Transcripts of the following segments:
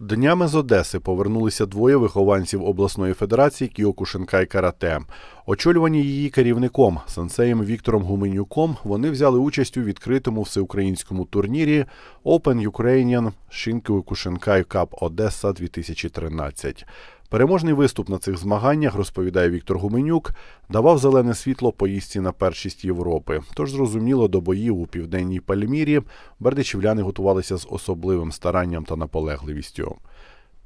Днями з Одеси повернулися двоє вихованців обласної федерації Кіокушинкай карате. Очолювані її керівником сенсеєм Віктором Гуменюком. Вони взяли участь у відкритому всеукраїнському турнірі Open Ukrainian Shinkyukushinkai Cup Одеса 2013. Переможний виступ на цих змаганнях, розповідає Віктор Гуменюк, давав зелене світло поїздці на першість Європи. Тож, зрозуміло, до боїв у південній Пальмірі бердичівляни готувалися з особливим старанням та наполегливістю.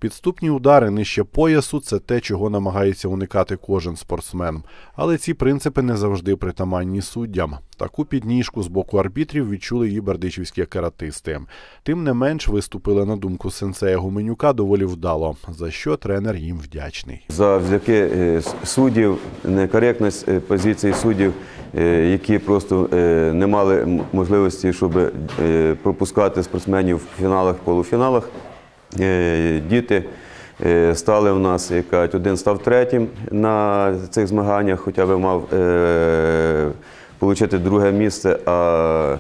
Підступні удари нижче поясу це те, чого намагається уникати кожен спортсмен. Але ці принципи не завжди притаманні суддям. Таку підніжку з боку арбітрів відчули і бердичівські каратисти. Тим не менш, виступили на думку сенсея Гуменюка доволі вдало, за що тренер їм вдячний. Завдяки е, суддів, некоректність е, позиції суддів, е, які просто не мали можливості, щоб пропускати спортсменів в фіналах, полуфіналах. Е, Діти е, стали в нас, як кажуть, один став третім на цих змаганнях, хоча б мав е, отримати друге місце, а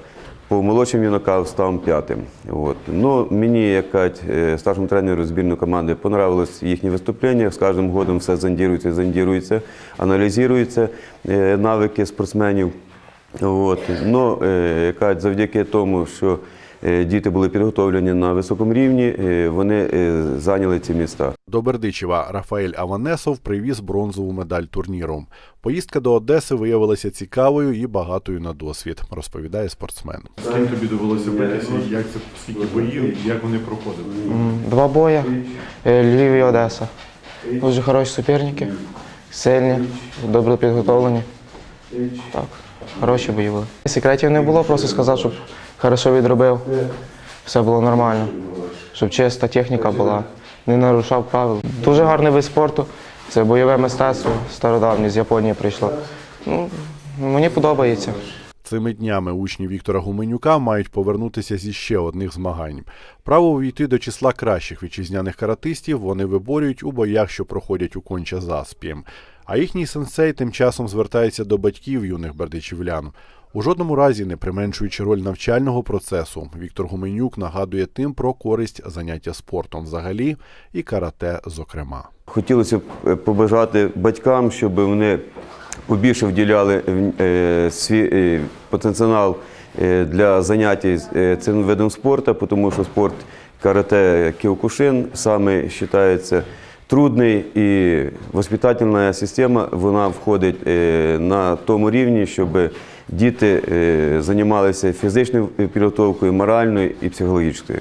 по молодшим юнакам став п'ятим. От. Ну, мені, як кажуть, старшому тренеру збірної команди понравилось їхнє виступлення. З кожним годом все зондірується, зондірується, аналізуються навики спортсменів. От. Ну, як кажуть, завдяки тому, що діти були підготовлені на високому рівні, е, вони е, зайняли ці міста. До Бердичева Рафаель Аванесов привіз бронзову медаль турніру. Поїздка до Одеси виявилася цікавою і багатою на досвід, розповідає спортсмен. З ким тобі довелося битися, як це скільки боїв, як вони проходили? Два боя. Е, Львів і Одеса. Дуже хороші суперники, сильні, добре підготовлені. Так, хороші бої були. Секретів не було, просто сказав, щоб хорошо відробив. Все було нормально. Щоб чиста техніка була, не нарушав правил. Дуже гарний вид спорту. Це бойове мистецтво стародавнє з Японії прийшло. Ну, мені подобається. Цими днями учні Віктора Гуменюка мають повернутися зі ще одних змагань. Право увійти до числа кращих вітчизняних каратистів вони виборюють у боях, що проходять у конча заспі. А їхній сенсей тим часом звертається до батьків юних бердичівлян. У жодному разі не применшуючи роль навчального процесу, Віктор Гуменюк нагадує тим про користь заняття спортом взагалі і карате, зокрема. Хотілося б е, побажати батькам, щоб вони побільше вділяли е, свій е, потенціал е, для заняття з, е, цим видом спорту, тому що спорт карате кіокушин саме вважається трудний і воспитательна система вона входить на тому рівні, щоб діти займалися фізичною підготовкою, моральною і психологічною.